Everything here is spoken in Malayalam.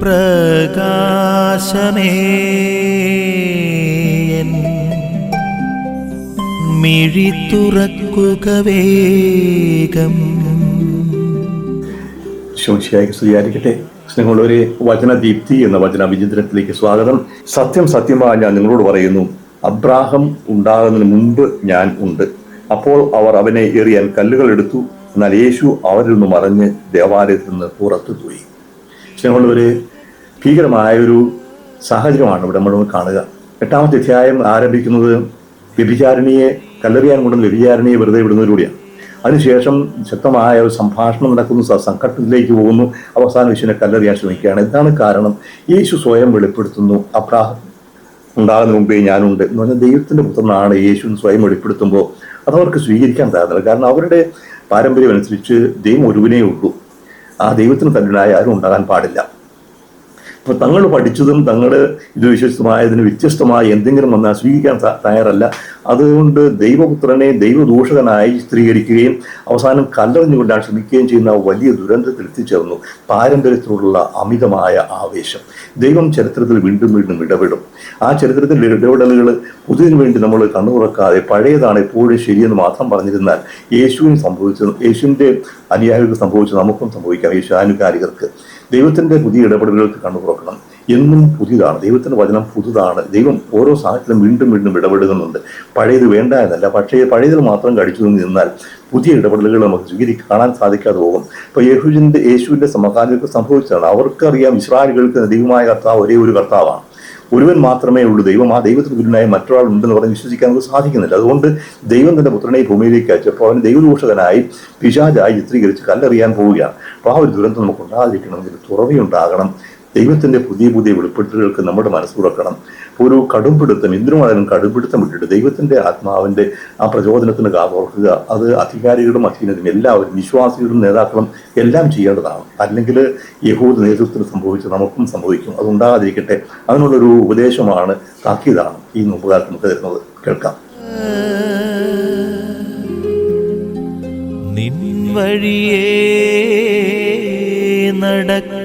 പ്രകാശമേ. മിഴി തുറക്കുക വേഗം. ശോശിയായി സ്തുതിയായിരിക്കട്ടെ. സ്നേഹമുള്ളവരെ വചനദീപ്തി എന്ന വചന വിചിത്രത്തിലേക്ക് സ്വാഗതം. സത്യം സത്യമായി ഞാൻ നിങ്ങളോട് പറയുന്നു. അബ്രാഹം ഉണ്ടാകുന്നതിന് മുമ്പ് ഞാൻ ഉണ്ട്. അപ്പോൾ അവർ അവനെ എറിയാൻ കല്ലുകൾ എടുത്തു. എന്നാൽ യേശു അവരിൽ നിന്ന് മറഞ്ഞ് ദേവാലയത്തിൽ നിന്ന് പുറത്തു പോയി സ്നേഹമുള്ളവരെ ഭീകരമായ ഒരു സാഹചര്യമാണ് ഇവിടെ നമ്മൾ കാണുക. എട്ടാമത്തെ അധ്യായം ആരംഭിക്കുന്നത് വ്യഭിചാരിണിയെ കല്ലെറിയാൻ കൊണ്ടുവന്ന വ്യഭിചാരിണിയെ വെറുതെ വിടുന്നതിലൂടെയാണ് അതിനുശേഷം ശക്തമായ ഒരു സംഭാഷണം നടക്കുന്നു സംഘട്ടത്തിലേക്ക് പോകുന്നു. അവസാനം യേശുവിനെ കല്ലെറിയാൻ ശ്രമിക്കുകയാണ്. എന്താണ് കാരണം? യേശു സ്വയം വെളിപ്പെടുത്തുന്നു. അപ്രാഹം ഉണ്ടാകുന്ന മുമ്പേ ഞാനുണ്ട് എന്ന് പറഞ്ഞാൽ ദൈവത്തിന്റെ പുത്രനാണ് യേശു സ്വയം വെളിപ്പെടുത്തുമ്പോൾ അതവർക്ക് സ്വീകരിക്കാൻ തയ്യാറില്ല. കാരണം അവരുടെ പാരമ്പര്യം അനുസരിച്ച് ദൈവം ഒരുവിനേ ഉള്ളൂ. ആ ദൈവത്തിന് തന്നിലായ ആരും ഉണ്ടാകാൻ പാടില്ല. അപ്പൊ തങ്ങൾ പഠിച്ചതും തങ്ങൾ ഇത് വിശ്വസ്തമായതിന് വ്യത്യസ്തമായ എന്തെങ്കിലും വന്നാൽ സ്വീകരിക്കാൻ തയ്യാറല്ല. അതുകൊണ്ട് ദൈവപുത്രനെ ദൈവദൂഷകനായി ചിത്രീകരിക്കുകയും അവസാനം കല്ലെറിഞ്ഞുകൊണ്ടാണ് ശ്രമിക്കുകയും ചെയ്യുന്ന വലിയ ദുരന്തത്തിൽ എത്തിച്ചേർന്നു. പാരമ്പര്യത്തിലുള്ള അമിതമായ ആവേശം. ദൈവം ചരിത്രത്തിൽ വീണ്ടും വീണ്ടും ഇടപെടും. ആ ചരിത്രത്തിന്റെ ഇടപെടലുകൾ പുതിയതിനു വേണ്ടി നമ്മൾ കണ്ണു തുറക്കാതെ പഴയതാണ് എപ്പോഴും ശരിയെന്ന് മാത്രം പറഞ്ഞിരുന്നാൽ യേശുവിന് സംഭവിച്ചത് യേശുവിന്റെ അനുയായികൾക്ക് സംഭവിച്ചത് നമുക്കും സംഭവിക്കാം. യേശു അനുകാരികർക്ക് ദൈവത്തിന്റെ പുതിയ ഇടപെടലുകൾക്ക് കണ്ണു തുറക്കണം. എന്നും പുതിയതാണ്. ദൈവത്തിന്റെ വചനം പുതുതാണ്. ദൈവം ഓരോ സാഹചര്യത്തിലും വീണ്ടും വീണ്ടും ഇടപെടുന്നുണ്ട്. പഴയത് വേണ്ട എന്നല്ല. പക്ഷേ പഴയതിൽ മാത്രം കടിച്ചു നിന്ന് നിന്നാൽ പുതിയ ഇടപെടലുകൾ നമുക്ക് സ്വീകരി കാണാൻ സാധിക്കാതെ പോകും. ഇപ്പോൾ യേശുവിന്റെ യേശുവിന്റെ സമകാലികൾക്ക് സംഭവിച്ചതാണ്. അവർക്കറിയാം ഇസ്രായേലുകൾക്ക് ദൈവമായ കർത്താവ് ഒരേ ഒരു കർത്താവാണ്. ഒരുവൻ മാത്രമേ ഉള്ളൂ. ദൈവം ആ ദൈവത്തിന് തുല്യനായ മറ്റൊരാൾ ഉണ്ടെന്ന് പറഞ്ഞ് വിശ്വസിക്കാൻ നമുക്ക് സാധിക്കുന്നില്ല. അതുകൊണ്ട് ദൈവം തന്റെ പുത്രനെ ഭൂമിയിലേക്ക് അയച്ചപ്പോൾ അവൻ ദൈവദൂഷകനായി പിശാചായി ചിത്രീകരിച്ച് കല്ലെറിയാൻ പോവുകയാണ്. അപ്പോൾ ആ ഒരു ദുരന്തം നമുക്ക് ഉണ്ടാകാതിരിക്കണം ഇതിൽ തുറവിയുണ്ടാകണം. ദൈവത്തിന്റെ പുതിയ പുതിയ വെളിപ്പെടുത്തലുകൾക്ക് നമ്മുടെ മനസ്സ് തുറക്കണം. ഒരു കടുംപിടുത്തം എന്തിനുമായാലും കടുംപിടുത്തം വിട്ടിട്ട് ദൈവത്തിന്റെ ആത്മാവിന്റെ ആ പ്രചോദനത്തിന് കാതോർക്കുക അത് അധികാരികളും അധീനരും എല്ലാവരും വിശ്വാസികളും നേതാക്കളും എല്ലാം ചെയ്യേണ്ടതാണ്. അല്ലെങ്കിൽ യഹൂദ് നേതൃത്വത്തിന് സംഭവിച്ച് നമുക്കും സംഭവിക്കും. അതുണ്ടാകാതിരിക്കട്ടെ അതിനുള്ളൊരു ഉപദേശമാണ് താക്കീതാണ്. ഈ നോമ്പുകാലത്ത് നമുക്ക് തരുന്നത്. കേൾക്കാം. നിൻ വഴിയേ നടക്ക